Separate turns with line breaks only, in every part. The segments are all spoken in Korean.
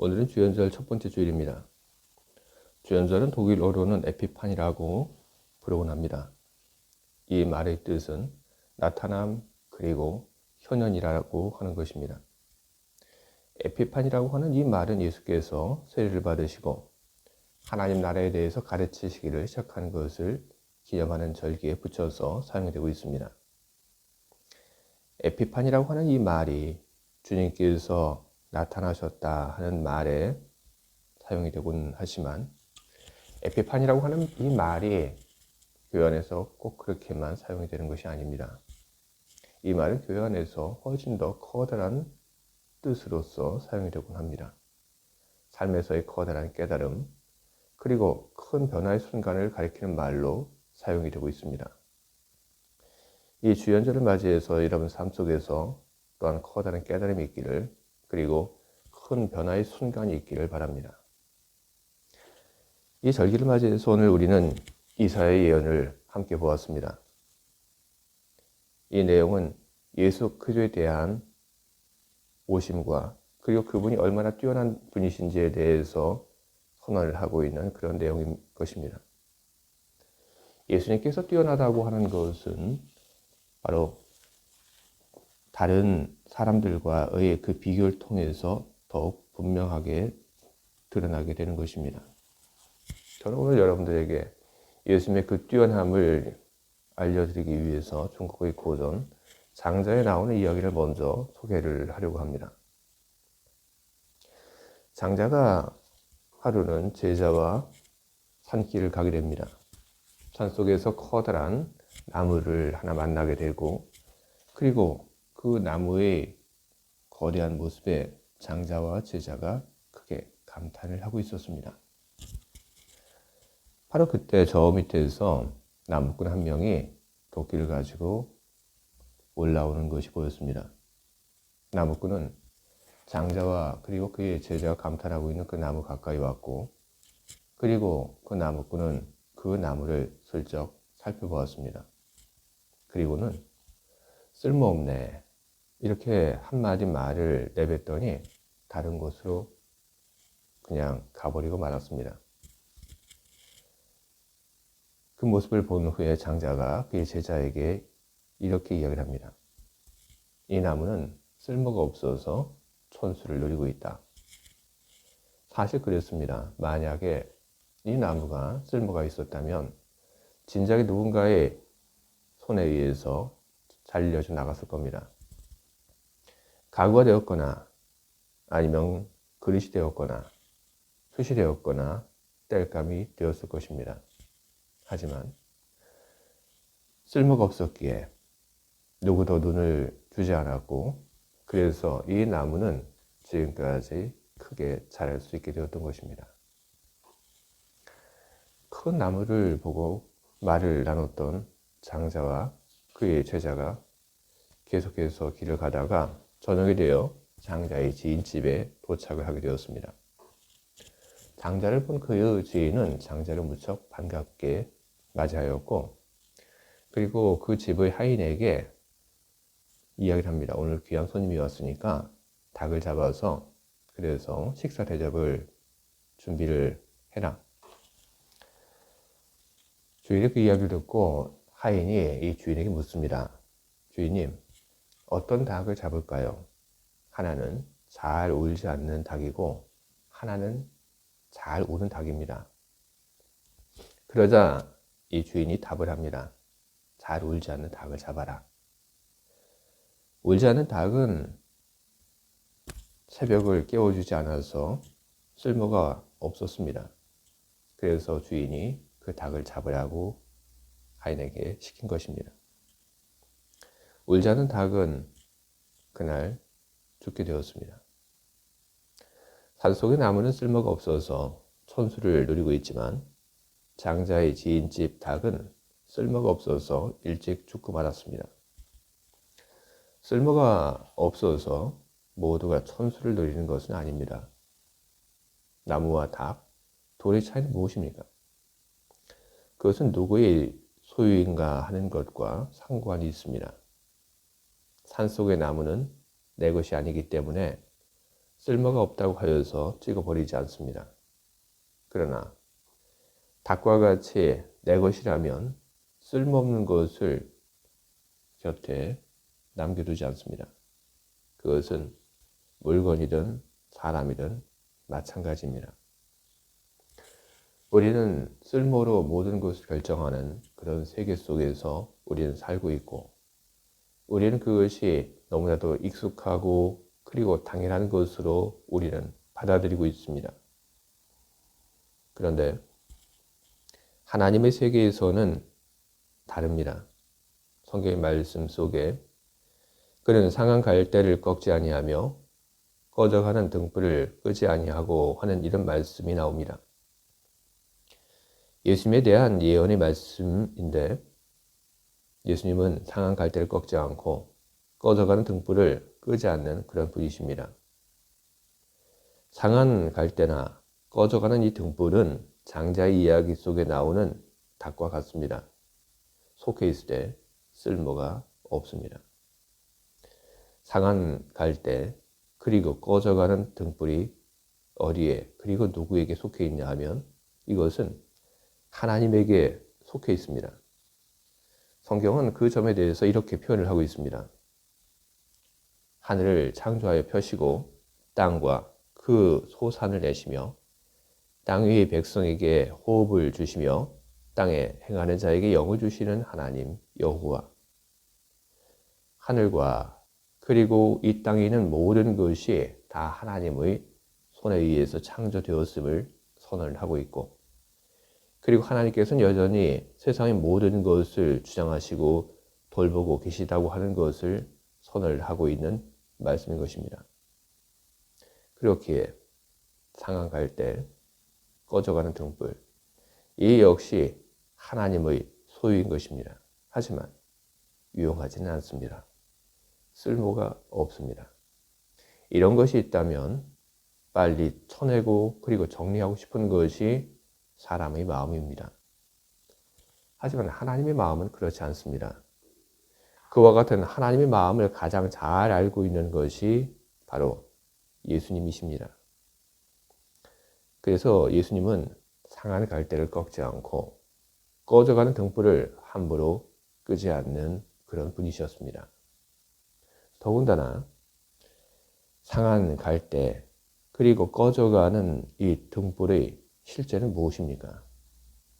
오늘은 주연절 첫 번째 주일입니다. 주연절은 독일어로는 에피판이라고 부르곤 합니다. 이 말의 뜻은 나타남 그리고 현현이라고 하는 것입니다. 에피판이라고 하는 이 말은 예수께서 세례를 받으시고 하나님 나라에 대해서 가르치시기를 시작하는 것을 기념하는 절기에 붙여서 사용되고 있습니다. 에피판이라고 하는 이 말이 주님께서 나타나셨다 하는 말에 사용이 되곤 하지만 에피판이라고 하는 이 말이 교회 안에서 꼭 그렇게만 사용이 되는 것이 아닙니다. 이 말은 교회 안에서 훨씬 더 커다란 뜻으로서 사용이 되곤 합니다. 삶에서의 커다란 깨달음, 그리고 큰 변화의 순간을 가리키는 말로 사용이 되고 있습니다. 이 주연절을 맞이해서 여러분 삶 속에서 또한 커다란 깨달음이 있기를 그리고 큰 변화의 순간이 있기를 바랍니다. 이 절기를 맞이해서 오늘 우리는 이사의 예언을 함께 보았습니다. 이 내용은 예수 그리스도에 대한 오심과 그리고 그분이 얼마나 뛰어난 분이신지에 대해서 선언을 하고 있는 그런 내용인 것입니다. 예수님께서 뛰어나다고 하는 것은 바로 다른 사람들과의 그 비교를 통해서 더욱 분명하게 드러나게 되는 것입니다. 저는 오늘 여러분들에게 예수님의 그 뛰어남을 알려드리기 위해서 중국의 고전 장자에 나오는 이야기를 먼저 소개를 하려고 합니다. 장자가 하루는 제자와 산길을 가게 됩니다. 산 속에서 커다란 나무를 하나 만나게 되고 그리고 그 나무의 거대한 모습에 장자와 제자가 크게 감탄을 하고 있었습니다. 바로 그때 저 밑에서 나무꾼 한 명이 도끼를 가지고 올라오는 것이 보였습니다. 나무꾼은 장자와 그리고 그의 제자가 감탄하고 있는 그 나무 가까이 왔고 그리고 그 나무꾼은 그 나무를 슬쩍 살펴보았습니다. 그리고는 쓸모없네. 이렇게 한마디 말을 내뱉더니 다른 곳으로 그냥 가버리고 말았습니다. 그 모습을 본 후에 장자가 그의 제자에게 이렇게 이야기를 합니다. 이 나무는 쓸모가 없어서 촌수를 누리고 있다. 사실 그랬습니다. 만약에 이 나무가 쓸모가 있었다면 진작에 누군가의 손에 의해서 잘려져 나갔을 겁니다. 가구가 되었거나 아니면 그릇이 되었거나 숯이 되었거나 땔감이 되었을 것입니다. 하지만 쓸모가 없었기에 누구도 눈을 주지 않았고 그래서 이 나무는 지금까지 크게 자랄 수 있게 되었던 것입니다. 큰 나무를 보고 말을 나눴던 장자와 그의 제자가 계속해서 길을 가다가 저녁이 되어 장자의 지인 집에 도착을 하게 되었습니다. 장자를 본 그의 지인은 장자를 무척 반갑게 맞이하였고 그리고 그 집의 하인에게 이야기를 합니다. 오늘 귀한 손님이 왔으니까 닭을 잡아서 그래서 식사 대접을 준비를 해라. 주인이 그 이야기를 듣고 하인이 이 주인에게 묻습니다. 주인님, 어떤 닭을 잡을까요? 하나는 잘 울지 않는 닭이고 하나는 잘 우는 닭입니다. 그러자 이 주인이 답을 합니다. 잘 울지 않는 닭을 잡아라. 울지 않는 닭은 새벽을 깨워주지 않아서 쓸모가 없었습니다. 그래서 주인이 그 닭을 잡으라고 하인에게 시킨 것입니다. 울지 않는 닭은 그날 죽게 되었습니다. 산속의 나무는 쓸모가 없어서 천수를 누리고 있지만 장자의 지인집 닭은 쓸모가 없어서 일찍 죽고 말았습니다. 쓸모가 없어서 모두가 천수를 누리는 것은 아닙니다. 나무와 닭, 돌의 차이는 무엇입니까? 그것은 누구의 소유인가 하는 것과 상관이 있습니다. 산속의 나무는 내 것이 아니기 때문에 쓸모가 없다고 하여서 찍어버리지 않습니다. 그러나 닭과 같이 내 것이라면 쓸모없는 것을 곁에 남겨두지 않습니다. 그것은 물건이든 사람이든 마찬가지입니다. 우리는 쓸모로 모든 것을 결정하는 그런 세계 속에서 우리는 살고 있고, 우리는 그것이 너무나도 익숙하고 그리고 당연한 것으로 우리는 받아들이고 있습니다. 그런데 하나님의 세계에서는 다릅니다. 성경의 말씀 속에 그는 상한 갈대를 꺾지 아니하며 꺼져가는 등불을 끄지 아니하고 하는 이런 말씀이 나옵니다. 예수님에 대한 예언의 말씀인데 예수님은 상한 갈대를 꺾지 않고 꺼져가는 등불을 끄지 않는 그런 분이십니다. 상한 갈대나 꺼져가는 이 등불은 장자의 이야기 속에 나오는 닭과 같습니다. 속해 있을 때 쓸모가 없습니다. 상한 갈대 그리고 꺼져가는 등불이 어디에 그리고 누구에게 속해 있냐 하면 이것은 하나님에게 속해 있습니다. 성경은 그 점에 대해서 이렇게 표현을 하고 있습니다. 하늘을 창조하여 펴시고 땅과 그 소산을 내시며 땅 위의 백성에게 호흡을 주시며 땅에 행하는 자에게 영을 주시는 하나님 여호와 하늘과 그리고 이 땅에 있는 모든 것이 다 하나님의 손에 의해서 창조되었음을 선언하고 있고 그리고 하나님께서는 여전히 세상의 모든 것을 주장하시고 돌보고 계시다고 하는 것을 선언을 하고 있는 말씀인 것입니다. 그렇기에 상한 갈때 꺼져가는 등불 이 역시 하나님의 소유인 것입니다. 하지만 유용하지는 않습니다. 쓸모가 없습니다. 이런 것이 있다면 빨리 쳐내고 그리고 정리하고 싶은 것이 사람의 마음입니다. 하지만 하나님의 마음은 그렇지 않습니다. 그와 같은 하나님의 마음을 가장 잘 알고 있는 것이 바로 예수님이십니다. 그래서 예수님은 상한 갈대를 꺾지 않고 꺼져가는 등불을 함부로 끄지 않는 그런 분이셨습니다. 더군다나 상한 갈대 그리고 꺼져가는 이 등불의 실제는 무엇입니까?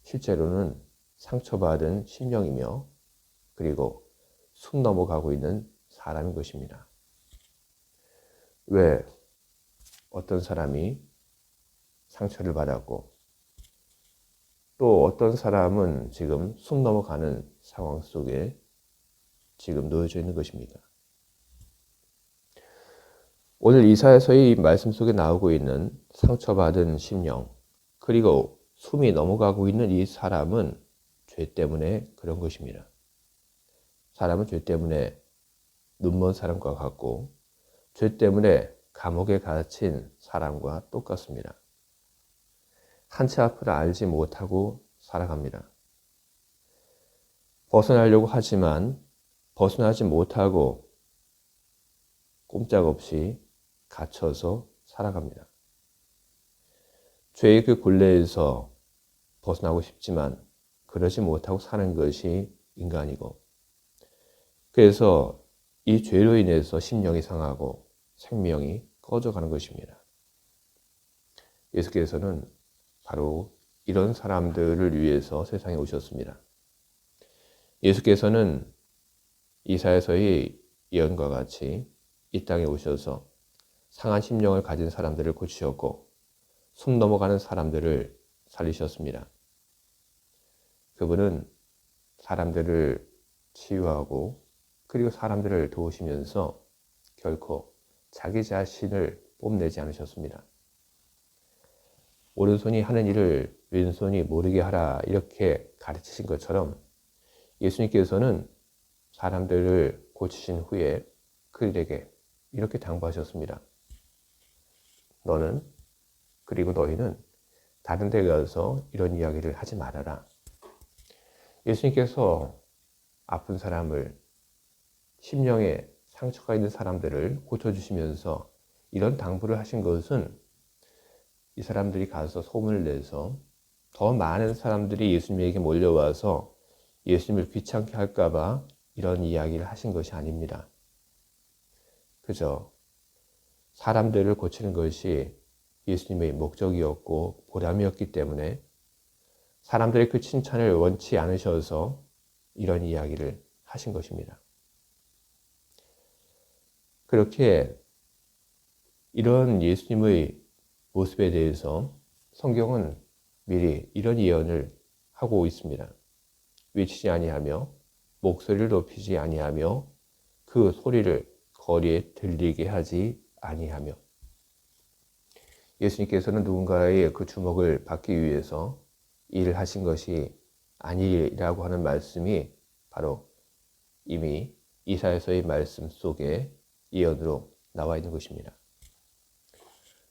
실제로는 상처받은 심령이며 그리고 숨 넘어가고 있는 사람인 것입니다. 왜 어떤 사람이 상처를 받았고 또 어떤 사람은 지금 숨 넘어가는 상황 속에 지금 놓여져 있는 것입니다. 오늘 이사에서의 말씀 속에 나오고 있는 상처받은 심령, 그리고 숨이 넘어가고 있는 이 사람은 죄 때문에 그런 것입니다. 사람은 죄 때문에 눈먼 사람과 같고, 죄 때문에 감옥에 갇힌 사람과 똑같습니다. 한치 앞을 알지 못하고 살아갑니다. 벗어나려고 하지만 벗어나지 못하고 꼼짝없이 갇혀서 살아갑니다. 죄의 그 굴레에서 벗어나고 싶지만 그러지 못하고 사는 것이 인간이고 그래서 이 죄로 인해서 심령이 상하고 생명이 꺼져가는 것입니다. 예수께서는 바로 이런 사람들을 위해서 세상에 오셨습니다. 예수께서는 이사에서의 예언과 같이 이 땅에 오셔서 상한 심령을 가진 사람들을 고치셨고 숨 넘어가는 사람들을 살리셨습니다. 그분은 사람들을 치유하고 그리고 사람들을 도우시면서 결코 자기 자신을 뽐내지 않으셨습니다. 오른손이 하는 일을 왼손이 모르게 하라 이렇게 가르치신 것처럼 예수님께서는 사람들을 고치신 후에 그들에게 이렇게 당부하셨습니다. 너는 그리고 너희는 다른 데 가서 이런 이야기를 하지 말아라. 예수님께서 아픈 사람을 심령에 상처가 있는 사람들을 고쳐주시면서 이런 당부를 하신 것은 이 사람들이 가서 소문을 내서 더 많은 사람들이 예수님에게 몰려와서 예수님을 귀찮게 할까봐 이런 이야기를 하신 것이 아닙니다. 그저 사람들을 고치는 것이 예수님의 목적이었고 보람이었기 때문에 사람들의 그 칭찬을 원치 않으셔서 이런 이야기를 하신 것입니다. 그렇게 이런 예수님의 모습에 대해서 성경은 미리 이런 예언을 하고 있습니다. 외치지 아니하며 목소리를 높이지 아니하며 그 소리를 거리에 들리게 하지 아니하며 예수님께서는 누군가의 그 주목을 받기 위해서 일을 하신 것이 아니라고 하는 말씀이 바로 이미 이사에서의 말씀 속에 예언으로 나와 있는 것입니다.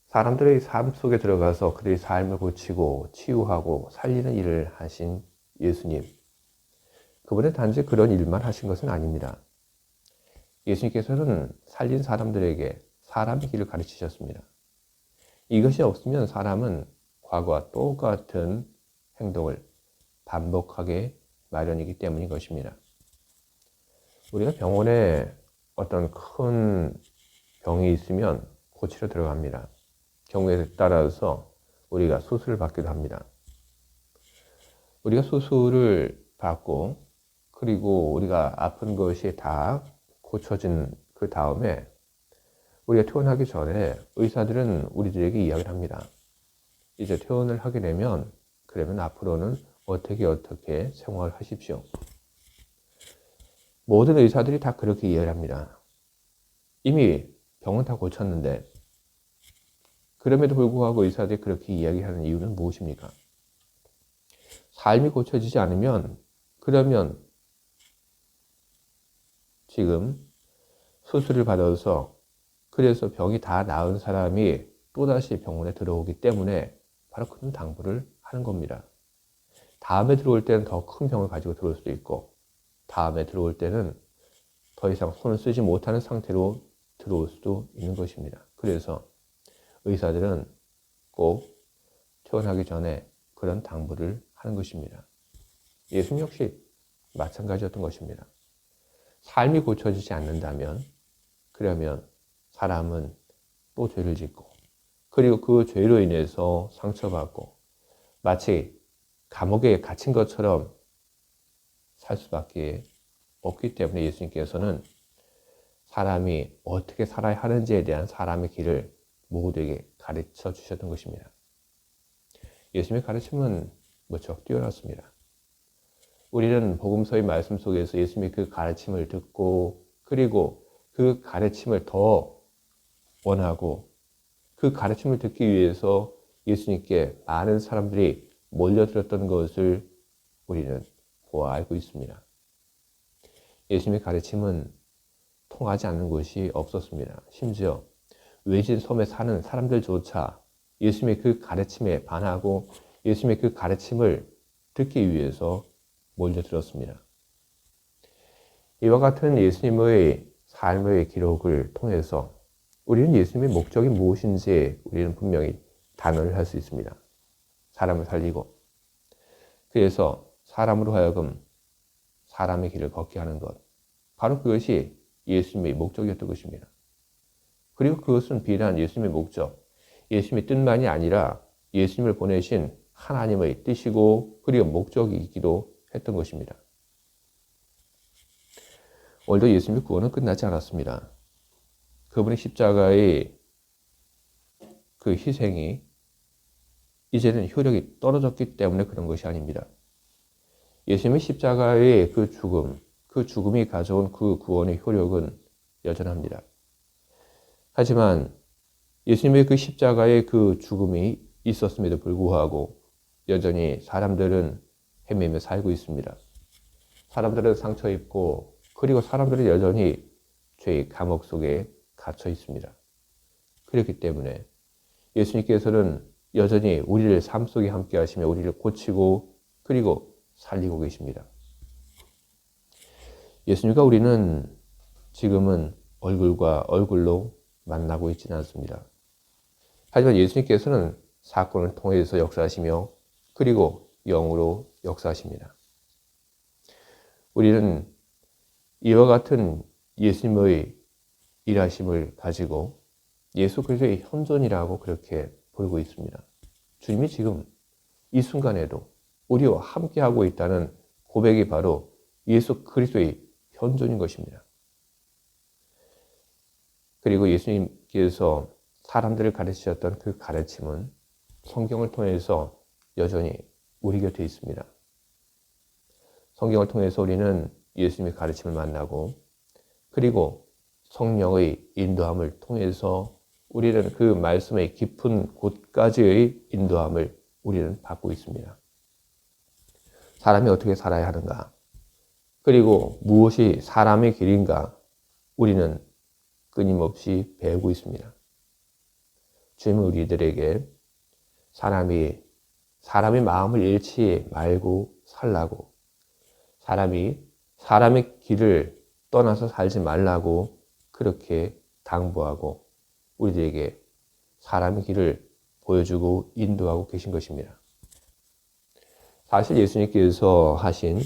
사람들의 삶 속에 들어가서 그들의 삶을 고치고 치유하고 살리는 일을 하신 예수님. 그분은 단지 그런 일만 하신 것은 아닙니다. 예수님께서는 살린 사람들에게 사람의 길을 가르치셨습니다. 이것이 없으면 사람은 과거와 똑같은 행동을 반복하게 마련이기 때문인 것입니다. 우리가 병원에 어떤 큰 병이 있으면 고치러 들어갑니다. 경우에 따라서 우리가 수술을 받기도 합니다. 우리가 수술을 받고 그리고 우리가 아픈 것이 다 고쳐진 그 다음에 우리가 퇴원하기 전에 의사들은 우리들에게 이야기를 합니다. 이제 퇴원을 하게 되면 그러면 앞으로는 어떻게 어떻게 생활하십시오. 모든 의사들이 다 그렇게 이해를 합니다. 이미 병은 다 고쳤는데 그럼에도 불구하고 의사들이 그렇게 이야기하는 이유는 무엇입니까? 삶이 고쳐지지 않으면 그러면 지금 수술을 받아서 그래서 병이 다 나은 사람이 또다시 병원에 들어오기 때문에 바로 그런 당부를 하는 겁니다. 다음에 들어올 때는 더 큰 병을 가지고 들어올 수도 있고 다음에 들어올 때는 더 이상 손을 쓰지 못하는 상태로 들어올 수도 있는 것입니다. 그래서 의사들은 꼭 퇴원하기 전에 그런 당부를 하는 것입니다. 예수님 역시 마찬가지였던 것입니다. 삶이 고쳐지지 않는다면 그러면 사람은 또 죄를 짓고 그리고 그 죄로 인해서 상처받고 마치 감옥에 갇힌 것처럼 살 수밖에 없기 때문에 예수님께서는 사람이 어떻게 살아야 하는지에 대한 사람의 길을 모두에게 가르쳐 주셨던 것입니다. 예수님의 가르침은 무척 뛰어났습니다. 우리는 복음서의 말씀 속에서 예수님의 그 가르침을 듣고 그리고 그 가르침을 더 원하고 그 가르침을 듣기 위해서 예수님께 많은 사람들이 몰려들었던 것을 우리는 보아 알고 있습니다. 예수님의 가르침은 통하지 않는 곳이 없었습니다. 심지어 외진 섬에 사는 사람들조차 예수님의 그 가르침에 반하고 예수님의 그 가르침을 듣기 위해서 몰려들었습니다. 이와 같은 예수님의 삶의 기록을 통해서 우리는 예수님의 목적이 무엇인지 우리는 분명히 단언을 할 수 있습니다. 사람을 살리고 그래서 사람으로 하여금 사람의 길을 걷게 하는 것 바로 그것이 예수님의 목적이었던 것입니다. 그리고 그것은 비단 예수님의 목적, 예수님의 뜻만이 아니라 예수님을 보내신 하나님의 뜻이고 그리고 목적이기도 했던 것입니다. 오늘도 예수님의 구원은 끝나지 않았습니다. 그분의 십자가의 그 희생이 이제는 효력이 떨어졌기 때문에 그런 것이 아닙니다. 예수님의 십자가의 그 죽음, 그 죽음이 가져온 그 구원의 효력은 여전합니다. 하지만 예수님의 그 십자가의 그 죽음이 있었음에도 불구하고 여전히 사람들은 헤매며 살고 있습니다. 사람들은 상처 입고 그리고 사람들은 여전히 죄의 감옥 속에 갇혀 있습니다. 그렇기 때문에 예수님께서는 여전히 우리를 삶 속에 함께 하시며 우리를 고치고 그리고 살리고 계십니다. 예수님과 우리는 지금은 얼굴과 얼굴로 만나고 있지는 않습니다. 하지만 예수님께서는 사건을 통해서 역사하시며 그리고 영으로 역사하십니다. 우리는 이와 같은 예수님의 일하심을 가지고 예수 그리스도의 현존이라고 그렇게 부르고 있습니다. 주님이 지금 이 순간에도 우리와 함께하고 있다는 고백이 바로 예수 그리스도의 현존인 것입니다. 그리고 예수님께서 사람들을 가르치셨던 그 가르침은 성경을 통해서 여전히 우리 곁에 있습니다. 성경을 통해서 우리는 예수님의 가르침을 만나고 그리고 성령의 인도함을 통해서 우리는 그 말씀의 깊은 곳까지의 인도함을 우리는 받고 있습니다. 사람이 어떻게 살아야 하는가? 그리고 무엇이 사람의 길인가? 우리는 끊임없이 배우고 있습니다. 주님은 우리들에게 사람이 사람의 마음을 잃지 말고 살라고 사람이 사람의 길을 떠나서 살지 말라고 그렇게 당부하고 우리들에게 사람의 길을 보여주고 인도하고 계신 것입니다. 사실 예수님께서 하신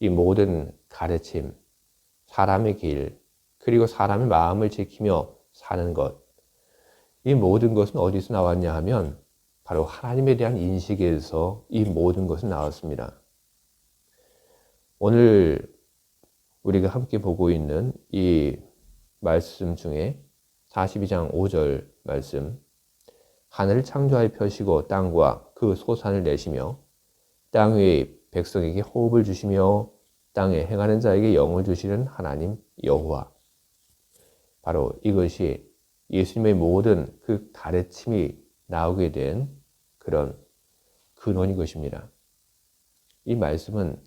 이 모든 가르침, 사람의 길, 그리고 사람의 마음을 지키며 사는 것, 이 모든 것은 어디서 나왔냐 하면 바로 하나님에 대한 인식에서 이 모든 것은 나왔습니다. 오늘 우리가 함께 보고 있는 이 말씀 중에 42장 5절 말씀 하늘을 창조하여 펴시고 땅과 그 소산을 내시며 땅 위의 백성에게 호흡을 주시며 땅에 행하는 자에게 영을 주시는 하나님 여호와 바로 이것이 예수님의 모든 그 가르침이 나오게 된 그런 근원인 것입니다. 이 말씀은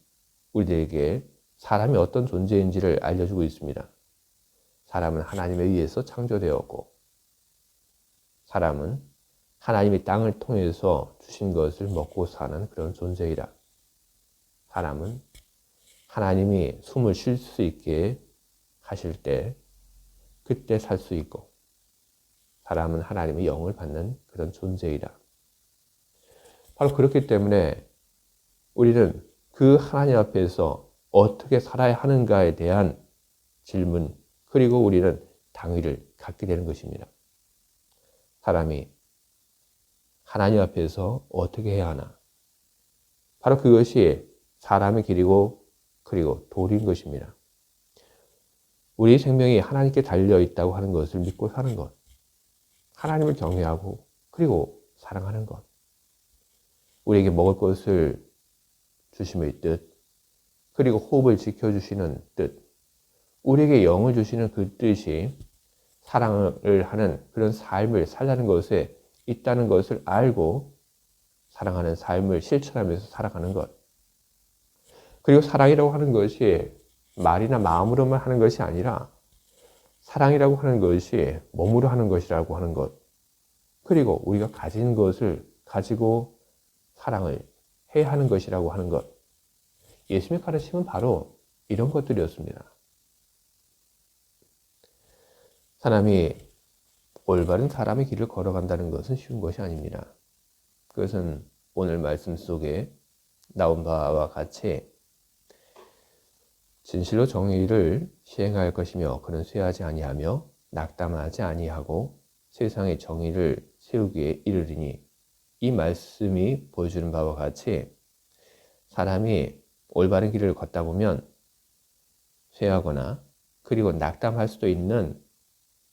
우리에게 사람이 어떤 존재인지를 알려주고 있습니다. 사람은 하나님에 의해서 창조되었고, 사람은 하나님의 땅을 통해서 주신 것을 먹고 사는 그런 존재이라. 사람은 하나님이 숨을 쉴 수 있게 하실 때, 그때 살 수 있고, 사람은 하나님의 영을 받는 그런 존재이라. 바로 그렇기 때문에 우리는 그 하나님 앞에서 어떻게 살아야 하는가에 대한 질문, 그리고 우리는 당위를 갖게 되는 것입니다. 사람이 하나님 앞에서 어떻게 해야 하나? 바로 그것이 사람의 길이고 그리고 도리인 것입니다. 우리 생명이 하나님께 달려 있다고 하는 것을 믿고 사는 것. 하나님을 경외하고 그리고 사랑하는 것. 우리에게 먹을 것을 주심의 뜻, 그리고 호흡을 지켜주시는 뜻, 우리에게 영을 주시는 그 뜻이 사랑을 하는 그런 삶을 살라는 것에 있다는 것을 알고 사랑하는 삶을 실천하면서 살아가는 것. 그리고 사랑이라고 하는 것이 말이나 마음으로만 하는 것이 아니라 사랑이라고 하는 것이 몸으로 하는 것이라고 하는 것. 그리고 우리가 가진 것을 가지고 사랑을 해야 하는 것이라고 하는 것. 예수님의 가르침은 바로 이런 것들이었습니다. 사람이 올바른 사람의 길을 걸어간다는 것은 쉬운 것이 아닙니다. 그것은 오늘 말씀 속에 나온 바와 같이 진실로 정의를 시행할 것이며 그는 쇠하지 아니하며 낙담하지 아니하고 세상의 정의를 세우기에 이르리니 이 말씀이 보여주는 바와 같이 사람이 올바른 길을 걷다 보면 쇠하거나 그리고 낙담할 수도 있는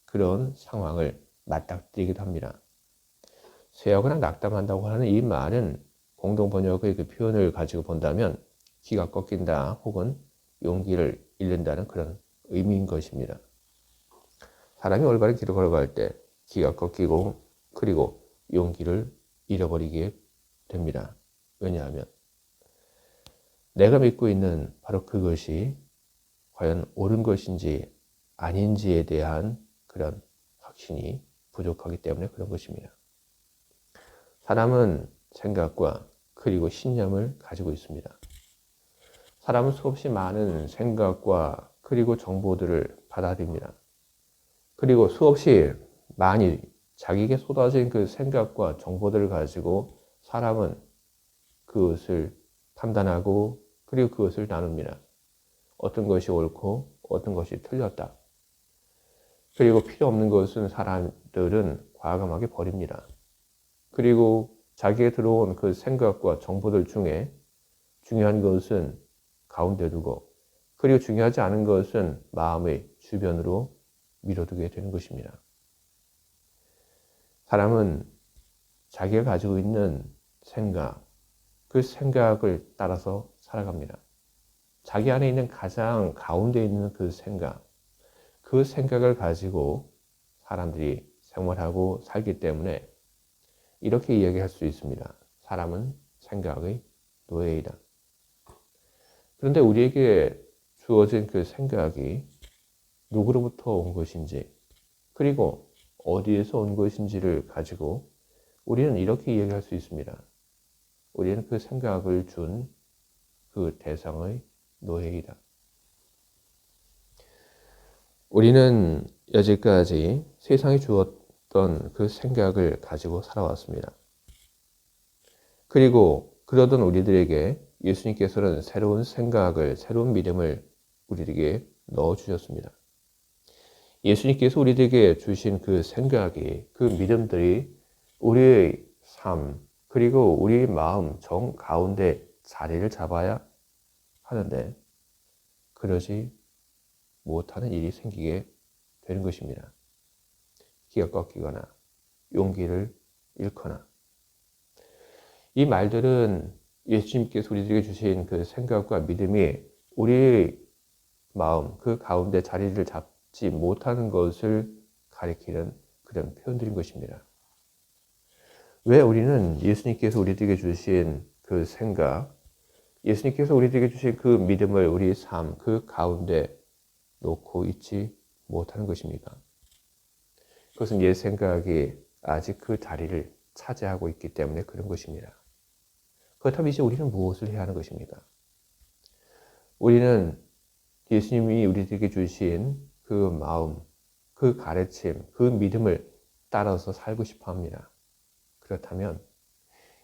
그런 상황을 맞닥뜨리기도 합니다. 쇠하거나 낙담한다고 하는 이 말은 공동 번역의 그 표현을 가지고 본다면 기가 꺾인다 혹은 용기를 잃는다는 그런 의미인 것입니다. 사람이 올바른 길을 걸어갈 때 기가 꺾이고 그리고 용기를 잃어버리게 됩니다. 왜냐하면 내가 믿고 있는 바로 그것이 과연 옳은 것인지 아닌지에 대한 그런 확신이 부족하기 때문에 그런 것입니다. 사람은 생각과 그리고 신념을 가지고 있습니다. 사람은 수없이 많은 생각과 그리고 정보들을 받아들입니다. 그리고 수없이 많이 자기에게 쏟아진 그 생각과 정보들을 가지고 사람은 그것을 판단하고 그리고 그것을 나눕니다. 어떤 것이 옳고 어떤 것이 틀렸다. 그리고 필요 없는 것은 사람들은 과감하게 버립니다. 그리고 자기에 들어온 그 생각과 정보들 중에 중요한 것은 가운데 두고 그리고 중요하지 않은 것은 마음의 주변으로 밀어두게 되는 것입니다. 사람은 자기가 가지고 있는 생각, 그 생각을 따라서 살아갑니다. 자기 안에 있는 가장 가운데 있는 그 생각, 그 생각을 가지고 사람들이 생활하고 살기 때문에 이렇게 이야기할 수 있습니다. 사람은 생각의 노예이다. 그런데 우리에게 주어진 그 생각이 누구로부터 온 것인지, 그리고 어디에서 온 것인지를 가지고 우리는 이렇게 이야기할 수 있습니다. 우리는 그 생각을 준 그 대상의 노예이다. 우리는 여지까지 세상이 주었던 그 생각을 가지고 살아왔습니다. 그리고 그러던 우리들에게 예수님께서는 새로운 생각을, 새로운 믿음을 우리에게 넣어주셨습니다. 예수님께서 우리에게 주신 그 생각이, 그 믿음들이 우리의 삶, 그리고 우리 마음 정 가운데 자리를 잡아야 하는데, 그러지 못하는 일이 생기게 되는 것입니다. 기가 꺾이거나 용기를 잃거나 이 말들은 예수님께서 우리들에게 주신 그 생각과 믿음이 우리의 마음 그 가운데 자리를 잡지 못하는 것을 가리키는 그런 표현들인 것입니다. 왜 우리는 예수님께서 우리들에게 주신 그 생각, 예수님께서 우리들에게 주신 그 믿음을 우리 삶 그 가운데 놓고 있지 못하는 것입니까? 그것은 옛 생각이 아직 그 자리를 차지하고 있기 때문에 그런 것입니다. 그렇다면 이제 우리는 무엇을 해야 하는 것입니까? 우리는 예수님이 우리들에게 주신 그 마음, 그 가르침, 그 믿음을 따라서 살고 싶어 합니다. 그렇다면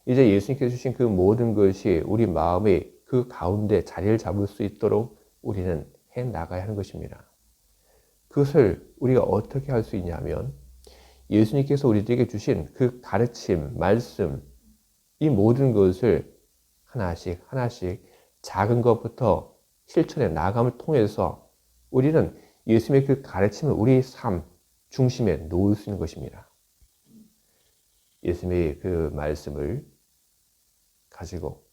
이제 예수님께서 주신 그 모든 것이 우리 마음의 그 가운데 자리를 잡을 수 있도록 우리는 해 나가야 하는 것입니다. 그것을 우리가 어떻게 할 수 있냐면 예수님께서 우리들에게 주신 그 가르침, 말씀, 이 모든 것을 하나씩 하나씩 작은 것부터 실천해 나감을 통해서 우리는 예수님의 그 가르침을 우리 삶 중심에 놓을 수 있는 것입니다. 예수님의 그 말씀을 가지고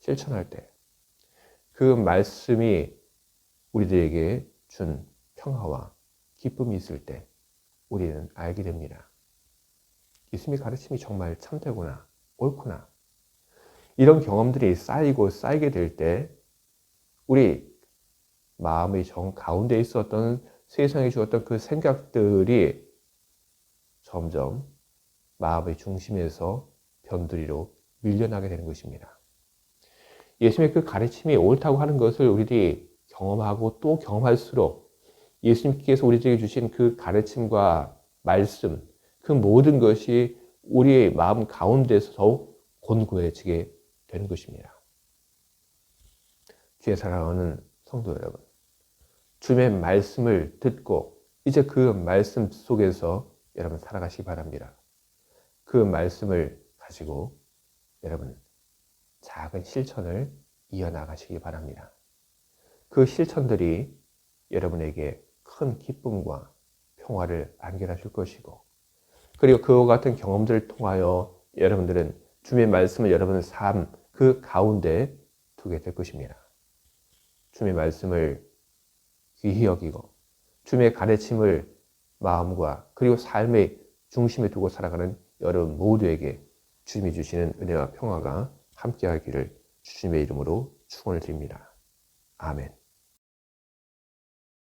실천할 때 그 말씀이 우리들에게 준 평화와 기쁨이 있을 때 우리는 알게 됩니다. 예수님의 가르침이 정말 참되구나, 옳구나. 이런 경험들이 쌓이고 쌓이게 될 때 우리 마음의 정 가운데 있었던 세상에 주었던 그 생각들이 점점 마음의 중심에서 변두리로 밀려나게 되는 것입니다. 예수님의 그 가르침이 옳다고 하는 것을 우리들이 경험하고 또 경험할수록 예수님께서 우리에게 주신 그 가르침과 말씀, 그 모든 것이 우리의 마음 가운데서 더욱 곤고해지게 되는 것입니다. 주의 사랑하는 성도 여러분, 주의 말씀을 듣고 이제 그 말씀 속에서 여러분 살아가시기 바랍니다. 그 말씀을 가지고 여러분 작은 실천을 이어나가시기 바랍니다. 그 실천들이 여러분에게 큰 기쁨과 평화를 안겨줄 것이고, 그리고 그와 같은 경험들을 통하여 여러분들은 주의 말씀을 여러분의 삶 그 가운데 두게 될 것입니다. 주의 말씀을 귀히 여기고, 주의 가르침을 마음과 그리고 삶의 중심에 두고 살아가는 여러분 모두에게 주님이 주시는 은혜와 평화가 함께하기를 주님의 이름으로 축원을 드립니다. 아멘.